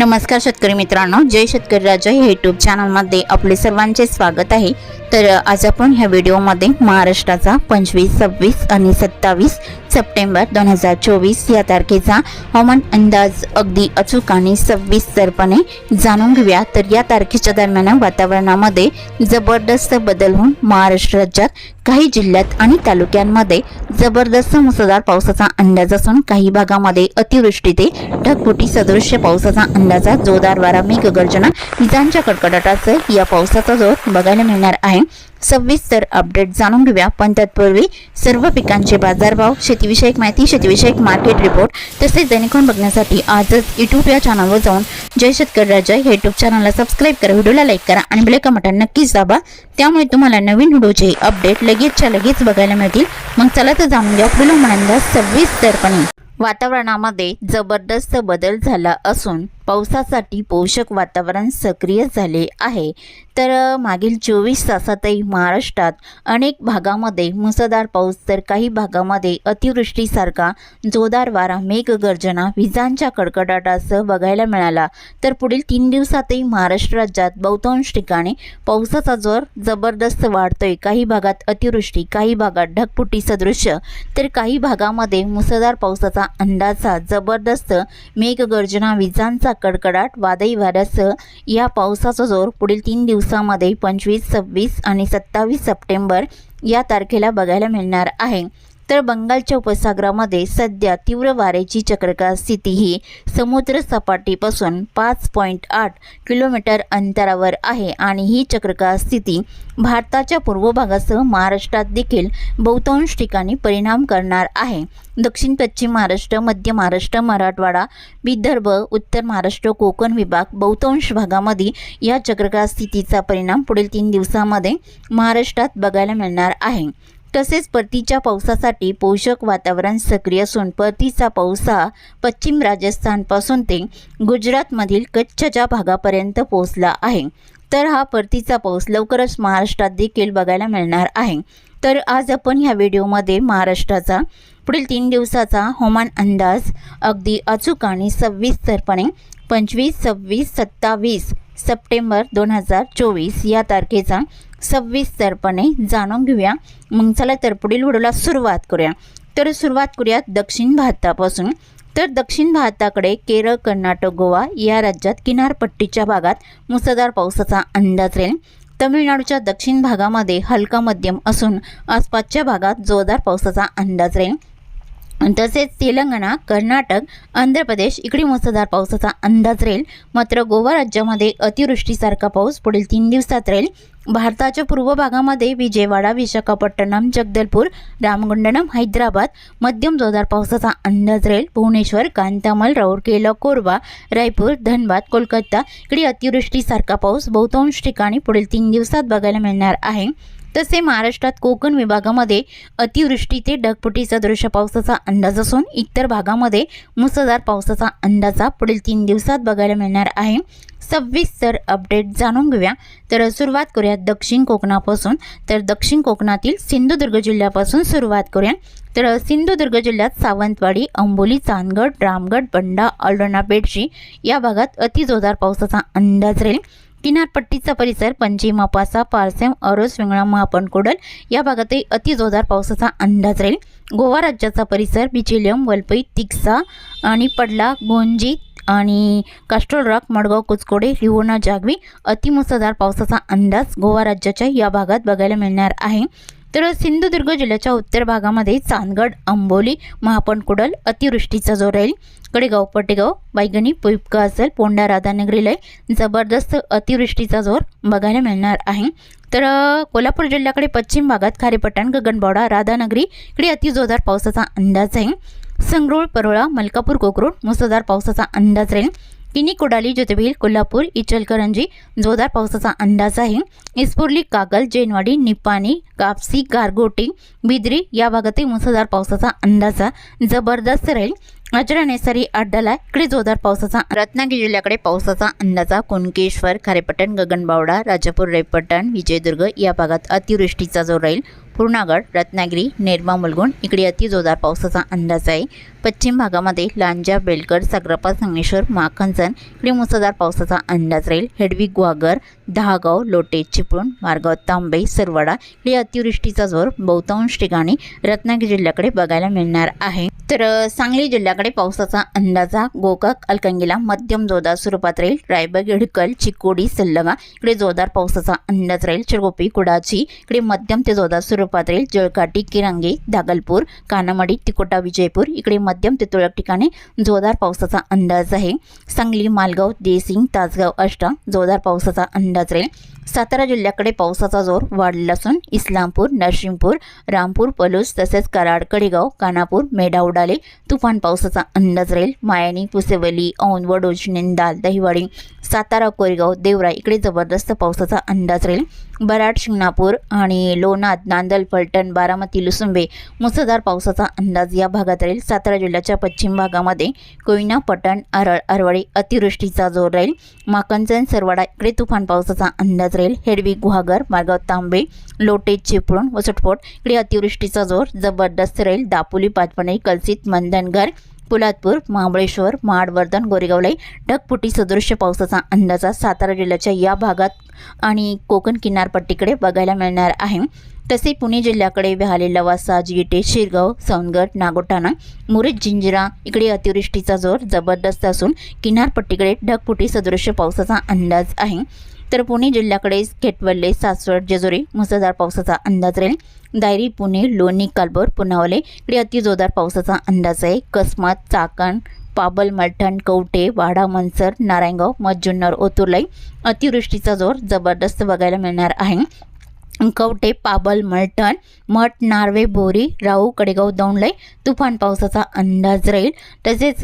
नमस्कार शेतकरी मित्रांनो जय शेतकरी राजा या यूट्यूब चॅनलमध्ये आपले सर्वांचे स्वागत आहे. तर आज आपण ह्या व्हिडिओमध्ये महाराष्ट्राचा पंचवीस सव्वीस आणि सत्तावीस सप्टेंबर दोन हजार चोवीस या तारखेचा हवामान अंदाज अगदी अचूक आणि सविस्तरपणे जाणून घेऊया. तर या तारखेच्या दरम्यान वातावरणामध्ये जबरदस्त बदल होऊन महाराष्ट्र राज्यात काही जिल्ह्यात आणि तालुक्यांमध्ये जबरदस्त मुसळधार पावसाचा अंदाज असून काही भागामध्ये अतिवृष्टी ते ढगफुटी सदृश्य पावसाचा अंदाजा जोरदार वारा मेघगर्जना विजांच्या कडकडाटासह या पावसाचा जोर बघायला मिळणार आहे. सविस्तर अपडेट जाणून घेऊया. पण तत्पूर्वी सर्व पिकांचे बाजारभाव शेतीविषयक माहिती शेतीविषयक मार्केट रिपोर्ट तसेच दैनिकून बघण्यासाठी आजच युट्यूब या चॅनलवर जाऊन जय शेतकरी राजा या युट्यूब चॅनलला सबस्क्राईब करा व्हिडिओला लाईक करा आणि बेल बटन नक्कीच दाबा. त्यामुळे तुम्हाला नवीन व्हिडिओचे अपडेट लगेचच्या लगेच बघायला मिळतील. मग चला तर जाणून घ्या पुढील म्हणंदा सविस्तरपणे वातावरणामध्ये जबरदस्त बदल झाला असून पावसासाठी पोषक वातावरण सक्रिय झाले आहे. तर मागील चोवीस तासातही महाराष्ट्रात अनेक भागामध्ये मुसळधार पाऊस तर काही भागामध्ये अतिवृष्टीसारखा जोरदार वारा मेघगर्जना विजांच्या कडकडाटासह बघायला मिळाला. तर पुढील तीन दिवसातही महाराष्ट्र राज्यात बहुतांश ठिकाणी पावसाचा जोर जबरदस्त वाढतोय. काही भागात अतिवृष्टी काही भागात ढगफुटी सदृश्य तर काही भागामध्ये मुसळधार पावसाचा अंदाजा जबरदस्त मेघगर्जना विजांचा कडकडाट वादळी वाऱ्यासह या पावसाचा जोर पुढील तीन दिवसामध्ये पंचवीस सव्वीस आणि सत्तावीस सप्टेंबर या तारखेला बघायला मिळणार आहे. तर बंगालच्या उपसागरामध्ये सध्या तीव्र वाऱ्याची चक्रकार स्थिती ही समुद्र सपाटीपासून पाच पॉईंट आठ किलोमीटर अंतरावर आहे आणि ही चक्रकार स्थिती भारताच्या पूर्व भागासह महाराष्ट्रात देखील बहुतांश ठिकाणी परिणाम करणार आहे. दक्षिण पश्चिम महाराष्ट्र मध्य महाराष्ट्र मराठवाडा विदर्भ उत्तर महाराष्ट्र कोकण विभाग बहुतांश भागामध्ये या चक्रकार स्थितीचा परिणाम पुढील तीन दिवसामध्ये महाराष्ट्रात बघायला मिळणार आहे. तसेच परतीच्या पावसासाठी पोषक वातावरण सक्रिय असून परतीचा पाऊस हा पश्चिम राजस्थानपासून ते गुजरातमधील कच्छच्या भागापर्यंत पोहोचला आहे. तर हा परतीचा पाऊस लवकरच महाराष्ट्रात देखील बघायला मिळणार आहे. तर आज आपण ह्या व्हिडिओमध्ये महाराष्ट्राचा पुढील तीन दिवसाचा हवामान अंदाज अगदी अचूक आणि सविस्तरपणे पंचवीस सव्वीस सत्तावीस सप्टेंबर दोन हजार चोवीस या तारखेचा सविस्तरपणे जाणून घेऊया. मग चला तर पुढील व्हिडिओला सुरुवात करूया. तर सुरुवात करूया दक्षिण भारतापासून. तर दक्षिण भारताकडे केरळ कर्नाटक गोवा या राज्यात किनारपट्टीच्या भागात मुसळधार पावसाचा अंदाज राहील. तमिळनाडूच्या दक्षिण भागामध्ये हलका मध्यम असून आसपासच्या भागात जोरदार पावसाचा अंदाज राहील. तसेच तेलंगणा कर्नाटक आंध्र प्रदेश इकडे मुसळधार पावसाचा अंदाज राहील. मात्र गोवा राज्यामध्ये अतिवृष्टीसारखा पाऊस पुढील तीन दिवसात राहील. भारताच्या पूर्व भागामध्ये विजयवाडा विशाखापट्टणम जगदलपूर रामगुंडनम हैदराबाद मध्यम जोरदार पावसाचा अंदाज राहील. भुवनेश्वर कांतामल राऊरकेला कोरबा रायपूर धनबाद कोलकाता इकडे अतिवृष्टीसारखा पाऊस बहुतांश ठिकाणी पुढील तीन दिवसात बघायला मिळणार आहे. तसे महाराष्ट्रात कोकण विभागामध्ये अतिवृष्टी ते ढगफुटी सदृश्य पावसाचा अंदाज असून इतर भागामध्ये मुसळधार पावसाचा अंदाजा पुढील तीन दिवसात बघायला मिळणार आहे. सविस्तर अपडेट जाणून घेऊया. तर सुरुवात करूया दक्षिण कोकणापासून. तर दक्षिण कोकणातील सिंधुदुर्ग जिल्ह्यापासून सुरुवात करूया. तर सिंधुदुर्ग जिल्ह्यात सावंतवाडी अंबोली चांदगड रामगड बंडा अल्डोना बेडशी या भागात अतिजोरदार पावसाचा अंदाज राहील. किनारपट्टीचा परिसर पणजी मापासा पारसेम अरोस विंगळा महापणकोडल या भागातही अतिजोरदार पावसाचा अंदाज राहील. गोवा राज्याचा परिसर बिचिलियम वलपई तिक्सा आणि पडला गोंजी आणि कास्ट्रोल रॉक मडगाव कुचकोडे रिवोना जागवी अतिमुसळधार पावसाचा अंदाज गोवा राज्याच्या या भागात बघायला मिळणार आहे. तर सिंधुदुर्ग जिल्ह्याच्या उत्तर भागामध्ये चांदगड आंबोली महापणकुडल अतिवृष्टीचा जोर राहील. कडेगाव पटेगाव बायगणी पुईपका असेल पोंडा राधानगरीला जबरदस्त अतिवृष्टीचा जोर बघायला मिळणार आहे. तर कोल्हापूर जिल्ह्याकडे पश्चिम भागात खारेपट्टण गगनबावडा राधानगरी इकडे अतिजोरदार पावसाचा अंदाज आहे. संगरूळ परोळा मलकापूर कोकरूड मुसळधार पावसाचा अंदाज राहील. किनी कुडाली ज्योतिबील कोल्हापूर इचलकरंजी जोरदार पावसाचा अंदाज आहे. इस्पुर्ली कागल जैनवाडी निपाणी कापसी गारगोटी बिद्री या भागातही मुसळधार पावसाचा अंदाजा जबरदस्त राहील अजरा नेसरी अड्डाला इकडे जोरदार पावसाचा रत्नागिरी जिल्ह्याकडे पावसाचा अंदाजा कुणकेश्वर खारेपट्टण गगनबावडा राजापूर रेपट्टण विजयदुर्ग या भागात अतिवृष्टीचा जोर राहील. पूर्णागड रत्नागिरी निर्मा मुलगुण इकडे अतिजोरदार पावसाचा अंदाज आहे. पश्चिम भागामध्ये लांजा बेलकर सागरपा संगमेश्वर माखनसन इकडे मुसळधार पावसाचा अंदाज राहील. हेडवी ग्वागर दहागाव लोटे चिपळूण मारगाव तांबे सरवाडा इकडे अतिवृष्टीचा जोर बहुतांश ठिकाणी रत्नागिरी जिल्ह्याकडे बघायला मिळणार आहे. तर सांगली जिल्ह्याकडे पावसाचा अंदाज हा गोकाक अलकंगीला मध्यम जोरदार स्वरूपात राहील. रायबग हिडकल चिकोडी सल्लगा इकडे जोरदार पावसाचा अंदाज राहील. चिरगोपी कुडाची इकडे मध्यम ते जोरदार स्वरूपात राहील जळकाटी किरंगी दागलपूर कानामडी तिकोटा विजयपूर इकडे मध्यम ते तुरळक ठिकाणी जोरदार पावसाचा अंदाज आहे. सांगली मालगाव देसिंग तासगाव अष्टा जोरदार पावसाचा अंदाज राहील. सातारा जिल्ह्याकडे पावसाचा जोर वाढलेला असून इस्लामपूर नरसिंहपूर रामपूर पलूस तसेच कराड कडेगाव कानापूर मेढा उडाले तुफान पावसाचा अंदाज राहील. मायानी पुसेवली औन वडोज निंदाल दहिवाडी सातारा कोरेगाव देवरा इकडे जबरदस्त पावसाचा अंदाज राहील. बराड शिंगणापूर आणि लोणाद नांदल फलटण बारामती लुसुंबे मुसळधार पावसाचा अंदाज या भागात राहील. सातारा जिल्ह्याच्या पश्चिम भागामध्ये कोयना पटण अरळ अरवळी अतिवृष्टीचा जोर राहील. माकंचन सरवाडा इकडे तुफान पावसाचा अंदाज राहील. हेडवी गुहागर मार्गाव तांबे लोटे चिपळूण वसटपोट इकडे अतिवृष्टीचा जोर जबरदस्त राहील. दापोली पाचपणी कलसित मंदनगर पोलादपूर महाबळेश्वर माडवर्धन गोरेगावलाई ढगफुटी सदृश्य पावसाचा अंदाजा सातारा जिल्ह्याच्या या भागात आणि कोकण किनारपट्टीकडे बघायला मिळणार आहे. तसे पुणे जिल्ह्याकडे व्याहाले लवासा जिटे शिरगाव सोनगड नागोठाणा मुरीद जिंजिरा इकडे अतिवृष्टीचा जोर जबरदस्त असून किनारपट्टीकडे ढगफुटी सदृश्य पावसाचा अंदाज आहे. तर पुणे जिल्ह्याकडे खेटवल्ले सासवड जेजुरी मुसळधार पावसाचा अंदाज राहील. दायरी पुणे लोणी कालबोर पुनावले इकडे अतिजोरदार पावसाचा अंदाज आहे. कसमत चाकण पाबल मलठण कवटे वाडा मनसर नारायणगाव मज्जुन्नर ओतुर्लाई अतिवृष्टीचा जोर जबरदस्त बघायला मिळणार आहे. कवटे पाबल मलठण मठ नार्वे बोरी राऊ कडेगाव दौंडलाई तुफान पावसाचा अंदाज राहील. तसेच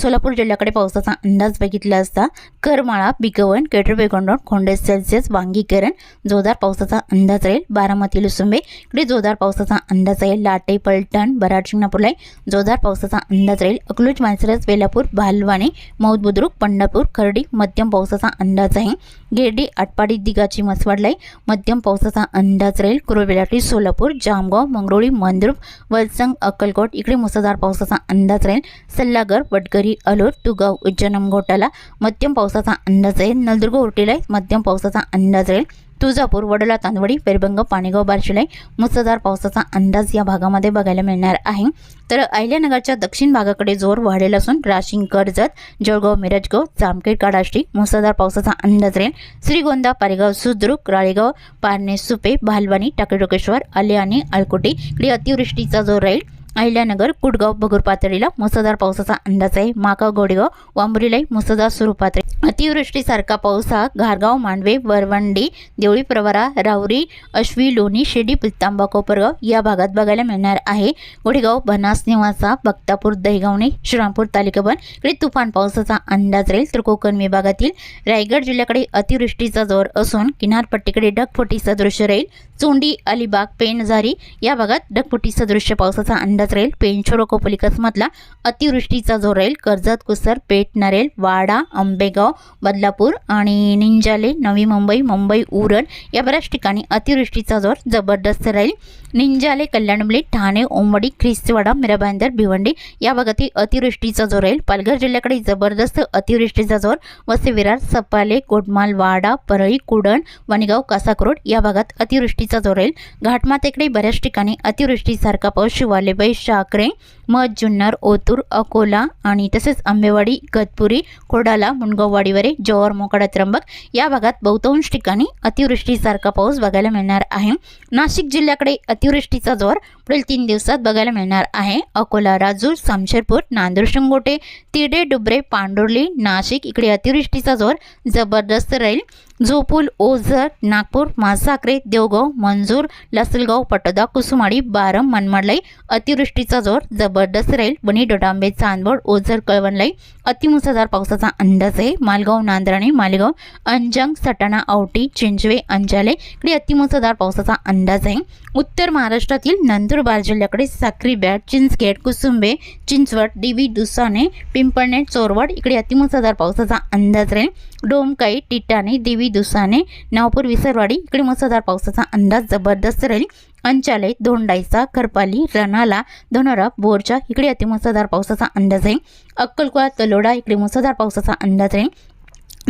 सोलापूर जिल्ह्याकडे पावसाचा अंदाज बघितला असता करमाळा बिकवण केटरबेकोंडोन खोंडे सेल्सिअस वांगीकरण जोरदार पावसाचा अंदाज राहील. बारामती लुसुंबे इकडे जोरदार पावसाचा अंदाज राहील. लाटे पलटण बराड शिंगणापूरला जोरदार पावसाचा अंदाज राहील. अकलूज मानसरस वेलापूर भालवाणे मौद बुद्रुक पंढरपूर खर्डी मध्यम पावसाचा अंदाज आहे. गिरडी आटपाडी दिगाची मसवाडलाई मध्यम पावसाचा अंदाज राहील. कुरुबेलाटी सोलापूर जामगाव मंगरोळी मंद्रुप वलसंग अक्कलकोट इकडे मुसळधार पावसाचा अंदाज राहील. सल्लागर वडगरी अलोर तुगाव उज्जैन घोटाला मध्यम पावसाचा अंदाज राहील. नलदुर्ग उर्टीलाई मध्यम पावसाचा अंदाज राहील. तुळजापूर वडोला तांदवडी पेरबंग पाणीगाव बारशिलाई मुसळधार पावसाचा अंदाज या भागामध्ये बघायला मिळणार आहे. तर अहिल्यानगरच्या दक्षिण भागाकडे जोर वाढलेला असून राशिंग कर्जत जळगाव मिरजगाव जामखेड काडाष्टी मुसळधार पावसाचा अंदाज राहील. श्रीगोंदा पारेगाव सुद्रुक राळेगाव पारणे सुपे भालवानी टाकेडोकेश्वर आले आणि अळकोटी इकडे अतिवृष्टीचा जोर राहील. अहिल्यानगर कुडगाव बगूर पातळीला मुसळधार पावसाचा अंदाज आहे. माकाव गोडेगाव वांबुरीलाई मुसळधार स्वरूपात राहील अतिवृष्टीसारखा पाऊस हा घारगाव मांडवे वरवंडी देवळी प्रवारा राहुरी अश्वी लोणी शिर्डी पित्तांबा कोपरगाव या भागात बघायला मिळणार आहे. गोडेगाव बनास निवासा बक्तापूर दहिगावणे श्रीरामपूर तालिकाबन इकडे तुफान पावसाचा अंदाज राहील तर कोकण विभागातील रायगड जिल्ह्याकडे अतिवृष्टीचा जोर असून किनारपट्टीकडे ढगफुटी दृश्य राहील. चोंडी अलिबाग पेणझारी या भागात ढगफुटी सदृश्य पावसाचा अंदाज राहील. पेंछोरो कोपलिकसमधला अतिवृष्टीचा जोर राहील. कर्जत कुसर पेठ नरेल वाडा आंबेगाव बदलापूर आणि निंजाले नवी मुंबई मुंबई उरण या बऱ्याच ठिकाणी अतिवृष्टीचा जोर जबरदस्त राहील. निंजाले कल्याणमली ठाणे ओंबडी ख्रिस्तीवाडा मिराबांदर भिवंडी या भागातील अतिवृष्टीचा जोर राहील. पालघर जिल्ह्याकडे जबरदस्त अतिवृष्टीचा जोर. वसे विरार सपाले कोटमाल वाडा परळी कुडण वणगाव कासाकरोड या भागात अतिवृष्टीचा जोर जोरेल. घाटमातेकडे बऱ्याच ठिकाणी अतिवृष्टीसारखा पाऊस शिवालेबाई आकरे मध जुन्नर ओतूर अकोला आणि तसेच आंबेवाडी गतपुरी कोडाला मुणगाववाडीवरे जोहर मोकाडा त्र्यंबक या भागात बहुतांश ठिकाणी अतिवृष्टीसारखा पाऊस बघायला मिळणार आहे. नाशिक जिल्ह्याकडे अतिवृष्टीचा जोर पुढील तीन दिवसात बघायला मिळणार आहे. अकोला राजूर सामशेरपूर नांदूर शिंगोटे तिरडे डुबरे पांडुर्ली नाशिक इकडे अतिवृष्टीचा जोर जबरदस्त राहील. जोपूल ओझर नागपूर मासाकरे देवगाव मंजूर लसलगाव पटोदा कुसुमाडी बारम मनमाडलाई अतिवृष्टीचा जोर जबरदस्त राहील वणी डोडांबे चांदवड ओझर कळवणलाई अतिमुसळधार पावसाचा अंदाज आहे. मालगाव नांदराणे मालेगाव अंजंग सटाणा औटी चिंचवे अंजाले इकडे अतिमुसळधार पावसाचा अंदाज आहे. उत्तर महाराष्ट्रातील नंदुरबार जिल्ह्याकडे साक्री बॅट चिंचखेड कुसुंबे चिंचवड दिवी दुसाने पिंपळनेट चोरवड इकडे अतिमुसळधार पावसाचा अंदाज राहील डोमकाई टिटाणे देवी दुसाने नावपूर विसरवाडी इकडे मुसळधार पावसाचा अंदाज जबरदस्त राहील. अंचाले धोंडाईचा करपाली रनाला धनोरा बोरच्या इकडे अति मुसळधार पावसाचा अंदाज आहे. अक्कलकोळा तलोडा इकडे मुसळधार पावसाचा अंदाज आहे.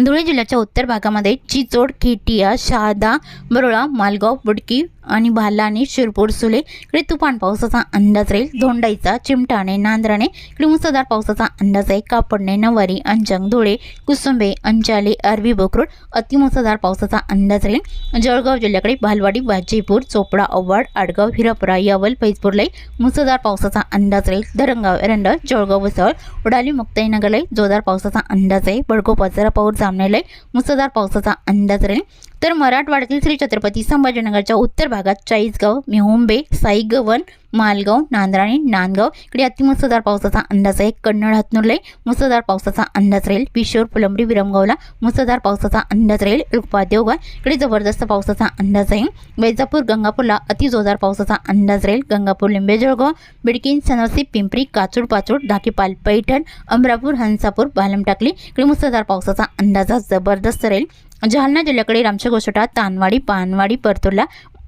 धुळे जिल्ह्याच्या उत्तर भागामध्ये चिचोड खेटिया शहादा बरोळा मालगाव बुडकी आणि भालानी शिरपूर सुले इकडे तुफान पावसाचा अंदाज राहील. धोंडाईचा चिमटाणे नांद्राने इकडे मुसळधार पावसाचा अंदाज आहे. कापडणे नवारी अंजंग धुळे कुसुंबे अंचाले अरबी बोकरूड अतिमुसळधार पावसाचा अंदाज राहील. जळगाव जिल्ह्याकडे भालवाडी बाजीपूर चोपडा अव्वाड आडगाव हिरापुरा यावल फैजपूरलाई मुसळधार पावसाचा अंदाज राहील. धरंगाव एरंडळ जळगाव वसळ उडाली मुक्ताईनगरलाई जोरदार पावसाचा अंदाज आहे. बडको पाचरा पाऊर जामनेलाई मुसळधार पावसाचा अंदाज राहील. तर मराठवाड्यातील श्री छत्रपती संभाजीनगरच्या उत्तर भागात चाळीसगाव मेहुंबे साईगवन मालगाव नांद्राणे नांदगाव इकडे अतिमुसळधार पावसाचा अंदाज आहे. कन्नड हातनुर्ले मुसळधार पावसाचा अंदाज राहील. पिशोर फुलंबरी विरमगावला मुसळधार पावसाचा अंदाज राहील. रुपा देवगाव इकडे जबरदस्त पावसाचा अंदाज आहे. वैजापूर गंगापूरला अतिजोरदार पावसाचा अंदाज राहील. गंगापूर लिंबे जळगाव बिडकीन सनसी पिंपरी काचूड पाचूड धाकीपाल पैठण अमरापूर हंसापूर बालमटाकली इकडे मुसळधार पावसाचा अंदाज हा जबरदस्त राहील. जालना जिल्ह्याकडे रामच्या गोसोटा तानवाडी पानवाडी परतुर्ला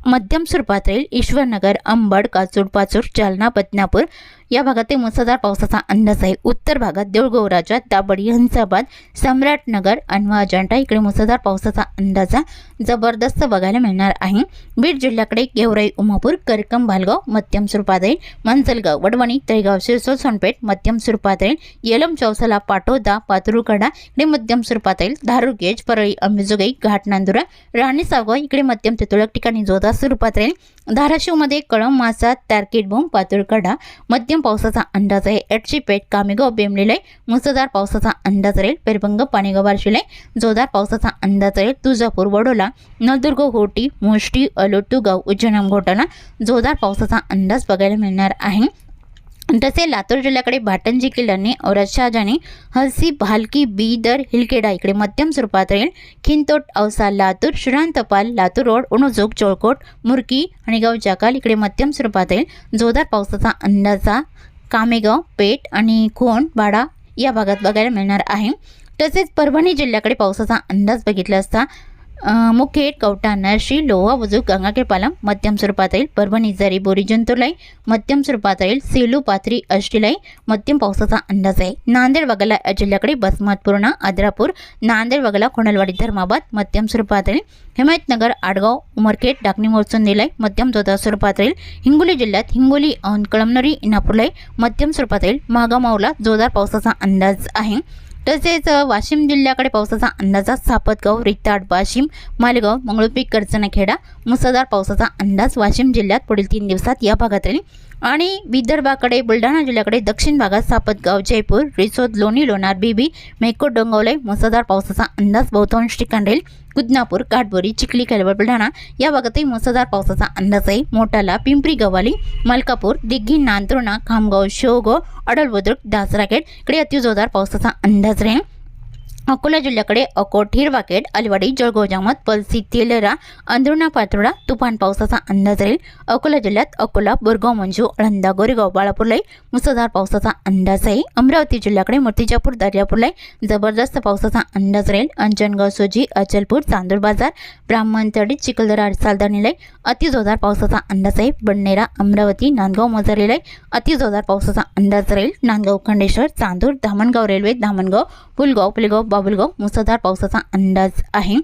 मध्यम स्वरूपात राहील ईश्वरनगर अंबड काचूर पाचूर जालना बदनापूर या भागात ते मुसळधार पावसाचा अंदाज आहे. उत्तर भागात देऊळगौराच्या दाबडी हंसाबाद सम्राटनगर अनवा अजंठा इकडे मुसळधार पावसाचा अंदाज जबरदस्त बघायला मिळणार आहे. बीड जिल्ह्याकडे गेवराई उमापूर करकम भालगाव मध्यम स्वरूपात राहील वडवणी तळेगाव शिरसोळ सोनपेठ मध्यम स्वरूपात राहील येलम चौसाला पाटोदा पातुरुकडा इकडे मध्यम स्वरूपात राहील धारुगेज परळी अंबेजोगाई घाट नांदुरा राणी सावगाव इकडे मध्यम ते तुळक ठिकाणी जोरदार स्वरूपात राहील धाराशिवमध्ये कळम मासात तारकेट बोम पातुरकडा मध्यम पावसाचा अंदाज आहे. एटची पेठ कामेगाव बेमलेलय मुसळधार पावसाचा अंदाज राहील. पेरबंग पाणीगाव बारशिले जोरदार पावसाचा अंदाज राहील. तुळजापूर वडोला नळदुर्ग होटी मोष्टी अलोटुगाव उज्जैनाम घोटाला जोरदार पावसाचा अंदाज बघायला मिळणार आहे. तसे लातूर जिल्ह्याकडे भाटंजी किल्ल्याने औरत शहाजाने हलसी भालकी बीदर हिलकेडा इकडे मध्यम स्वरूपात राहील खिंतोट औसा लातूर श्रीरांतपाल लातूर रोड उणजोग चोळकोट मुरकी आणि गाव जाकाल इकडे मध्यम स्वरूपात राहील जोरदार पावसाचा अंदाजा कामेगाव पेठ आणि खोण बाडा या भागात बघायला मिळणार आहे. तसेच परभणी जिल्ह्याकडे पावसाचा अंदाज बघितला असता मुखेड कवटा नरशी लोहा बुजुर्ग गंगाखेड पालम मध्यम स्वरूपात येईल परभणी जरी बोरी जंतुलाई मध्यम स्वरूपात येईल सेलू पाथरी अष्टीलाई मध्यम पावसाचा अंदाज आहे. नांदेड वगळा या जिल्ह्याकडे बसमतपूर्णा आद्रापूर नांदेड वगळा खोणलवाडी धर्माबाद मध्यम स्वरूपात येईल हिमायतनगर आडगाव उमरखेड डाकणी मोर्चून दिलाई मध्यम जोधा स्वरूपात राहील हिंगोली जिल्ह्यात हिंगोली औंध इनापूरलाई मध्यम स्वरूपात येईल मागामावला जोरदार पावसाचा अंदाज आहे. तसेच वाशिम जिल्ह्याकडे पावसाचा अंदाजात सापतगाव रिताड वाशिम मालेगाव मंगळपीक करचनाखेडा मुसळधार पावसाचा अंदाज वाशिम जिल्ह्यात पुढील तीन दिवसात या भागात राहील. आणि विदर्भाकडे बुलढाणा जिल्ह्याकडे दक्षिण भागात सापतगाव जयपूर रिसोद लोणी लोणार बीबी मेकोट डोंगवले मुसळधार पावसाचा अंदाज बहुतांश ठिकाण राहील. कुदनापूर काटबोरी चिखली कलवर बुलढाणा या भागातही मुसळधार पावसाचा अंदाज आहे. मोटाला पिंपरी गव्हाली मलकापूर दिग्गी नांदुर्णा खामगाव शेवगाव अडल बुद्रुक दासराखेड इकडे अतिजोरदार पावसाचा अंदाज राहील. अकोला जिल्ह्याकडे अकोट हिरवाकेट अलवाडी जळगाव जामत पलसी तेलरा अंधुणा पातोडा तुफान पावसाचा अंदाज राहील. अकोला जिल्ह्यात अकोला बोरगाव मंजू अळंदा गोरेगाव बाळापूरलाई मुसळधार पावसाचा अंदाज आहे. अमरावती जिल्ह्याकडे मूर्तिजापूर दर्यापूरलाई जबरदस्त पावसाचा अंदाज राहील. अंजनगाव सोजी अचलपूर चांदूर बाजार ब्राह्मणतडी चिखलदरा सालदानीलाई अतिजोरदार पावसाचा अंदाज आहे. बडनेरा अमरावती नांदगाव मोजारीलाई अतिजोरदार पावसाचा अंदाज राहील. नांदगाव खंडेश्वर चांदूर धामणगाव रेल्वे धामणगाव पुलगाव पुलगाव बाबुलगाव मुसळधार पावसाचा अंदाज आहे.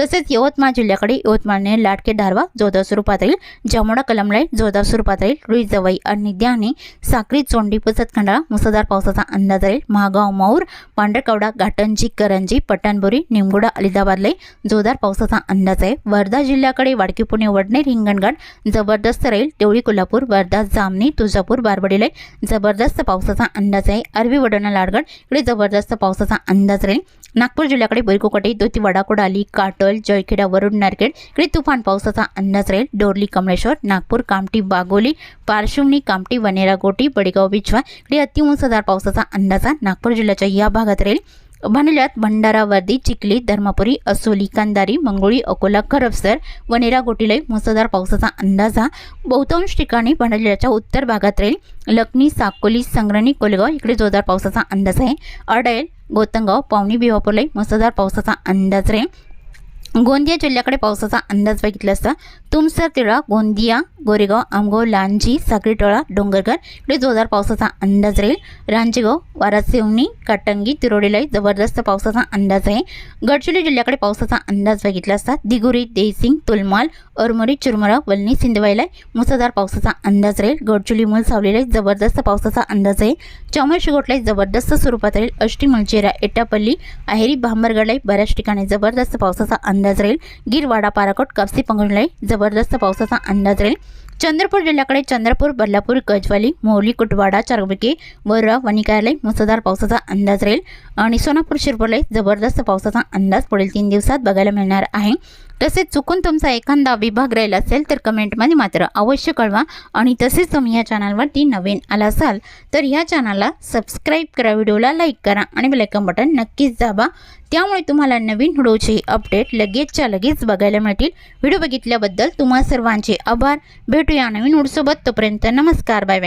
तसेच यवतमाळ जिल्ह्याकडे यवतमाळने लाटके धारवा जोरदार स्वरूपात राहील. जामोडा कलमलाई जोरदार स्वरूपात राहील. रुईजवाई आणि द्याने साक्री चोंडी पचतखंडाळा मुसळधार पावसाचा अंदाज राहील. महागाव माऊर पांढरकवडा घाटंजी करंजी पठाणबोरी निमगुडा अलिदाबादलाई जोरदार पावसाचा अंदाज आहे. वर्धा जिल्ह्याकडे वाडकी पुणे वडनेर हिंगणघाट जबरदस्त राहील. देवळी कोल्हापूर वर्धा जामणी तुळजापूर बारबडीलाई जबरदस्त पावसाचा अंदाज आहे. अरबी वडोणा लाडगड इकडे जबरदस्त पावसाचा अंदाज राहील. नागपूर जिल्ह्याकडे बैरकोकटे दोती वडाकोडाली काटल जळखेडा वरुड नारखेड इकडे तुफान पावसाचा अंदाज राहील. डोरली कमळेश्वर नागपूर कामठी बागोली पार्श्वनी कामठी वनेरा गोटी बडेगाव बिछवा इकडे अतिमुसळधार पावसाचा अंदाज नागपूर जिल्ह्याच्या या भागात राहील. भांडल्यात भंडारा वर्दी चिखली धर्मापुरी असोली कांदारी मंगोळी अकोला खरबसर वनेरा गोटीलाई मुसळधार पावसाचा अंदाज. हा बहुतांश ठिकाणी भांडल्याच्या उत्तर भागात राहील लखनी साकोली संग्रणी कोलगाव. इकडे जोरदार पावसाचा अंदाज आहे. अडेल गोतंगाव पावणी बिवापूरलाई मुसळधार पावसाचा अंदाज राहील. गोंदिया जिल्ह्याकडे पावसाचा अंदाज बघितला असता. तुमसर तिळा गोंदिया गोरेगाव आमगाव लांजी साखरीटोळा डोंगरघर इकडे जोरदार पावसाचा अंदाज राहील. रांजेगाव वारासेवणी काटंगी तिरोडीलाही जबरदस्त पावसाचा अंदाज आहे. गडचिरोली जिल्ह्याकडे पावसाचा अंदाज बघितला असता दिगुरी देसिंग तुलमाल अरमोरी चुरमरा वलनी सिंधवाईला मुसळधार पावसाचा अंदाज राहील. गडचिरोली मूल सावलीला जबरदस्त पावसाचा अंदाज आहे. चामरशिगोटलाही जबरदस्त स्वरूपात राहील. अष्टी मुलचेरा एटापल्ली अहेरी भांबरगडलाही बऱ्याच ठिकाणी जबरदस्त पावसाचा अंदाज अंदाज राहील. गिरवाडा पाराकोट कापसी पंगडलाही जबरदस्त पावसाचा अंदाज राहील. चंद्रपूर जिल्ह्याकडे चंद्रपूर बल्लापूर गजवाली मोहली कुटवाडा चारबके वर वणिकायला मुसळधार पावसाचा अंदाज राहील. आणि सोनापूर शिरपूरलाही जबरदस्त पावसाचा अंदाज पुढील तीन दिवसात बघायला मिळणार आहे. तसेच चुकून तुमचा एखादा विभाग राहिला असेल तर कमेंटमध्ये मात्र अवश्य कळवा आणि तसेच तुम्ही या चॅनलवरती नवीन आला असाल तर ह्या चॅनलला सबस्क्राईब करा व्हिडिओला लाईक करा आणि बेलायकन बटन नक्कीच दाबा. त्यामुळे तुम्हाला नवीन व्हिडिओचे अपडेट लगेचच्या लगेच बघायला मिळतील. व्हिडिओ बघितल्याबद्दल तुम्हा सर्वांचे आभार. भेटूया नवीन व्हिडिओसोबत. तोपर्यंत नमस्कार. Bye bye.